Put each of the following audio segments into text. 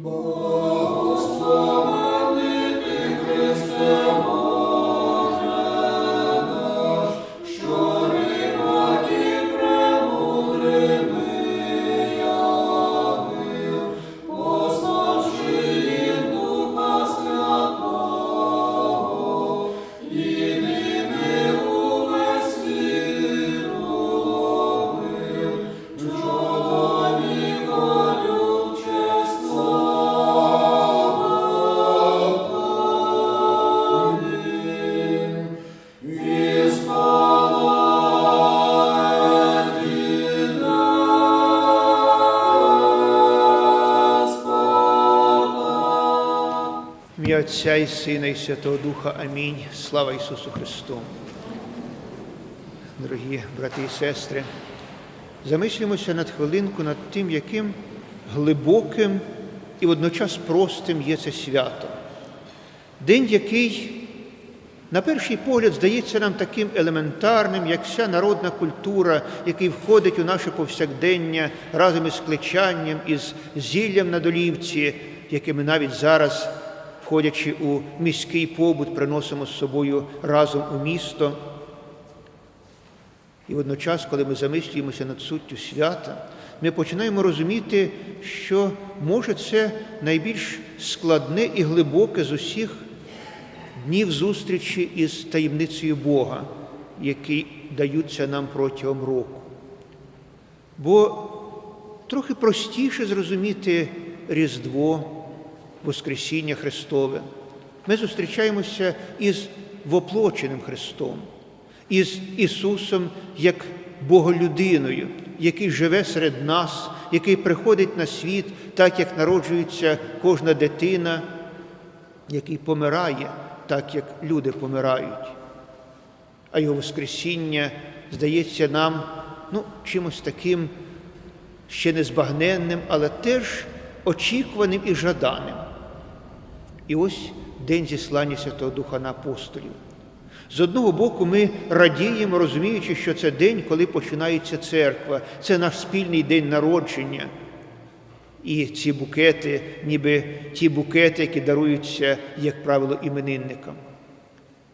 В Отця і Сина, і Святого Духа. Амінь. Слава Ісусу Христу. Дорогі брати і сестри, замислюємося над хвилинку над тим, яким глибоким і водночас простим є це свято. День, який, на перший погляд, здається нам таким елементарним, як вся народна культура, який входить у наше повсякдення разом із кличанням, із зіллям на долівці, яке ми навіть зараз, входячи у міський побут, приносимо з собою разом у місто. І водночас, коли ми замислюємося над суттю свята, ми починаємо розуміти, що може це найбільш складне і глибоке з усіх днів зустрічі із таємницею Бога, які даються нам протягом року. Бо трохи простіше зрозуміти Різдво, Воскресіння Христове. Ми зустрічаємося із воплоченим Христом, із Ісусом як Боголюдиною, який живе серед нас, який приходить на світ, так як народжується кожна дитина, який помирає, так як люди помирають. А його Воскресіння здається нам ну, чимось таким ще незбагненним, але теж очікуваним і жаданим. І ось день зіслання Святого Духа на апостолів. З одного боку, ми радіємо, розуміючи, що це день, коли починається церква, це наш спільний день народження. І ці букети, ніби ті букети, які даруються, як правило, іменинникам.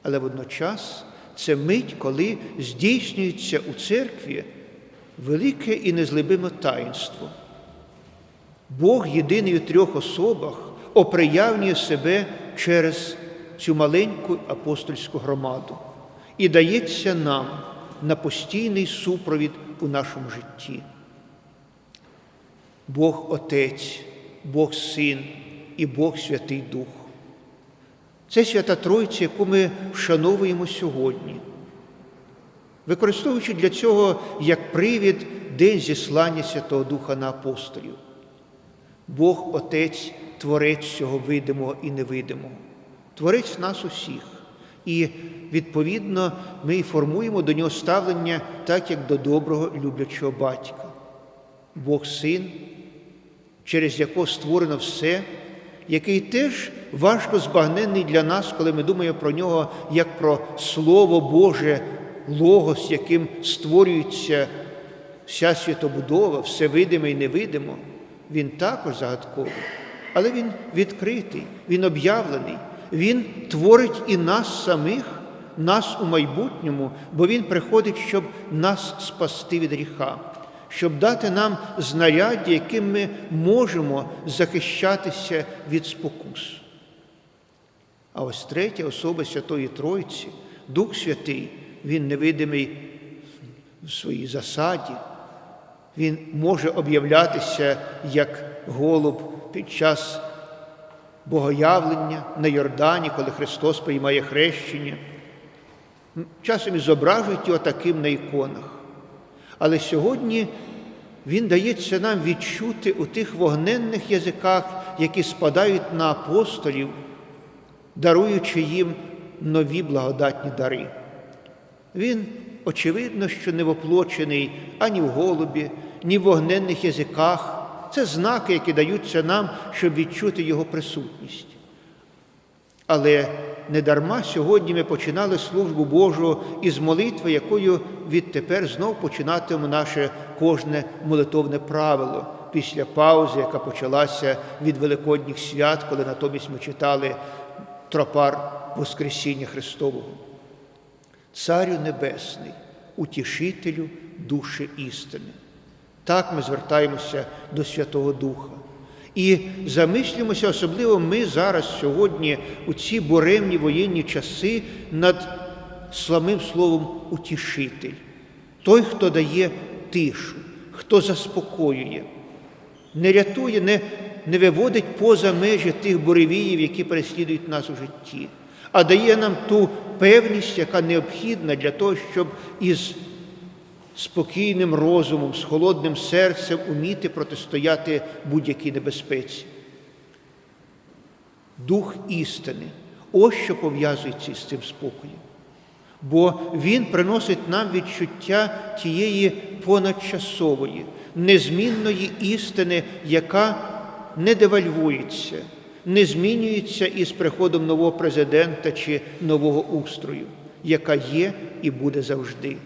Але водночас це мить, коли здійснюється у церкві велике і незлибиме таїнство. Бог єдиний у трьох особах оприявнює себе через цю маленьку апостольську громаду і дається нам на постійний супровід у нашому житті. Бог Отець, Бог Син і Бог Святий Дух. Це свята Тройця, яку ми вшановуємо сьогодні, використовуючи для цього як привід День зіслання Святого Духа на апостолів. Бог Отець, Творець всього видимого і невидимого, Творець нас усіх. І, відповідно, ми і формуємо до нього ставлення так, як до доброго люблячого батька. Бог Син, через якого створено все, який теж важко збагненний для нас, коли ми думаємо про нього як про Слово Боже, Логос, яким створюється вся світобудова, все видиме і невидимо, він також загадковий, але він відкритий, він об'явлений, він творить і нас самих, нас у майбутньому, бо Він приходить, щоб нас спасти від гріха, щоб дати нам знаряддя, яким ми можемо захищатися від спокус. А ось третя особа Святої Тройці, Дух Святий, Він невидимий в своїй засаді, Він може об'являтися як голуб під час богоявлення на Йордані, коли Христос приймає хрещення. Часом і зображують його таким на іконах. Але сьогодні він дається нам відчути у тих вогненних язиках, які спадають на апостолів, даруючи їм нові благодатні дари. Він, очевидно, що не воплочений ані в голубі, ні в вогненних язиках. Це знаки, які даються нам, щоб відчути Його присутність. Але недарма сьогодні ми починали службу Божу із молитви, якою відтепер знов починатиме наше кожне молитовне правило. після паузи, яка почалася від Великодніх свят, коли натомість ми читали тропар Воскресіння Христового. Царю Небесний, утішителю душі істини. Так ми звертаємося до Святого Духа. І замислюємося, особливо ми зараз сьогодні, у ці буремні воєнні часи, над славним словом утішитель, той, хто дає тишу, хто заспокоює, не рятує, не, не виводить поза межі тих буревіїв, які переслідують нас у житті, а дає нам ту певність, яка необхідна для того, щоб із спокійним розумом, з холодним серцем уміти протистояти будь-якій небезпеці. Дух істини ось що пов'язується з цим спокоєм. Бо Він приносить нам відчуття тієї понадчасової, незмінної істини, яка не девальвується, не змінюється із приходом нового президента чи нового устрою, яка є і буде завжди.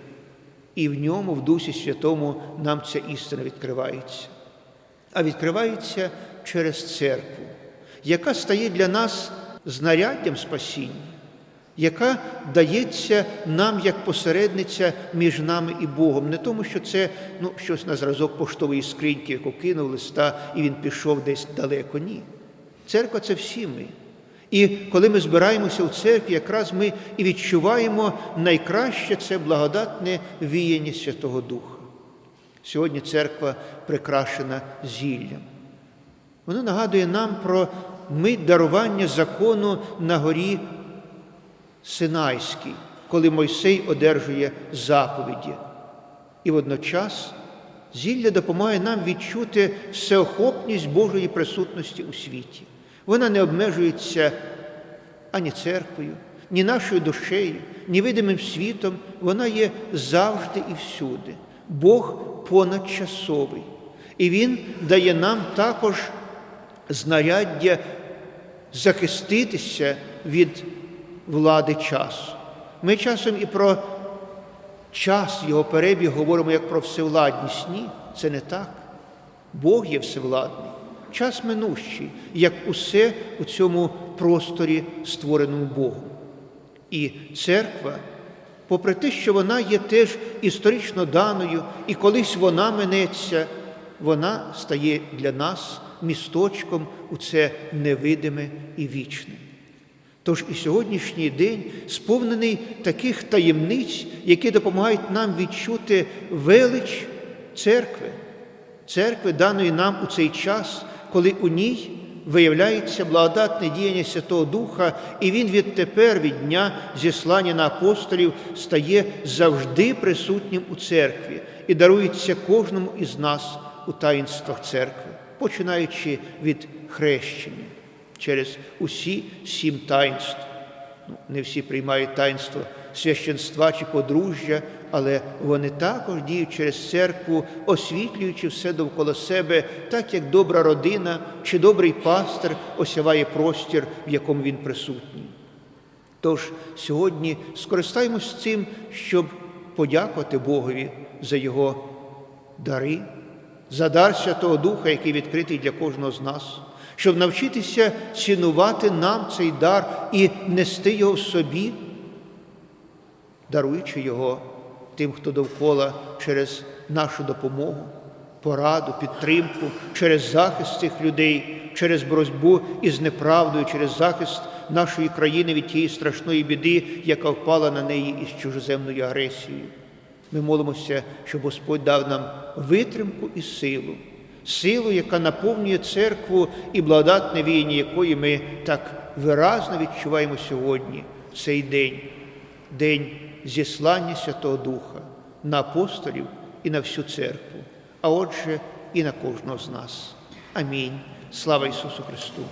І в ньому, в Дусі Святому, нам ця істина відкривається. А відкривається через церкву, яка стає для нас знаряддям спасіння, яка дається нам як посередниця між нами і Богом. Не тому, що це ну, щось на зразок поштової скриньки, яку кинув листа, і він пішов десь далеко. Ні. Церква це всі ми. І коли ми збираємося у церкві, якраз ми і відчуваємо найкраще це благодатне віяння Святого Духа. Сьогодні церква прикрашена зіллям. Воно нагадує нам про мить дарування закону на горі Синайській, коли Мойсей одержує заповіді. І водночас зілля допомагає нам відчути всеохопність Божої присутності у світі. Вона не обмежується ані церквою, ні нашою душею, ні видимим світом. Вона є завжди і всюди. Бог понадчасовий. І Він дає нам також знаряддя захиститися від влади часу. Ми часом і про час його перебіг говоримо як про всевладність. Ні, це не так. Бог є всевладний час минущий, як усе у цьому просторі, створеному Богом. І церква, попри те, що вона є теж історично даною, і колись вона минеться, вона стає для нас місточком у це невидиме і вічне. Тож і сьогоднішній день сповнений таких таємниць, які допомагають нам відчути велич церкви, церкви, даної нам у цей час, коли у ній виявляється благодатне діяння Святого Духа, і Він відтепер, від дня зіслання на апостолів, стає завжди присутнім у церкві і дарується кожному із нас у таїнствах церкви, починаючи від хрещення через усі сім таїнств. Ну, Не всі приймають таїнство священства чи подружжя, але вони також діють через церкву, освітлюючи все довкола себе, так як добра родина чи добрий пастир осяває простір, в якому він присутній. Тож сьогодні скористаємось цим, щоб подякувати Богові за Його дари, за дар Святого Духа, який відкритий для кожного з нас, щоб навчитися цінувати нам цей дар і нести його в собі даруючи його тим, хто довкола через нашу допомогу, пораду, підтримку, через захист цих людей, через боротьбу із неправдою, через захист нашої країни від тієї страшної біди, яка впала на неї із чужоземною агресією. Ми молимося, щоб Господь дав нам витримку і силу, силу, яка наповнює церкву і благодатне війні, якої ми так виразно відчуваємо сьогодні, цей день, день зіслання Святого Духа на апостолів і на всю церкву, а отже, і на кожного з нас. Амінь. Слава Ісусу Христу!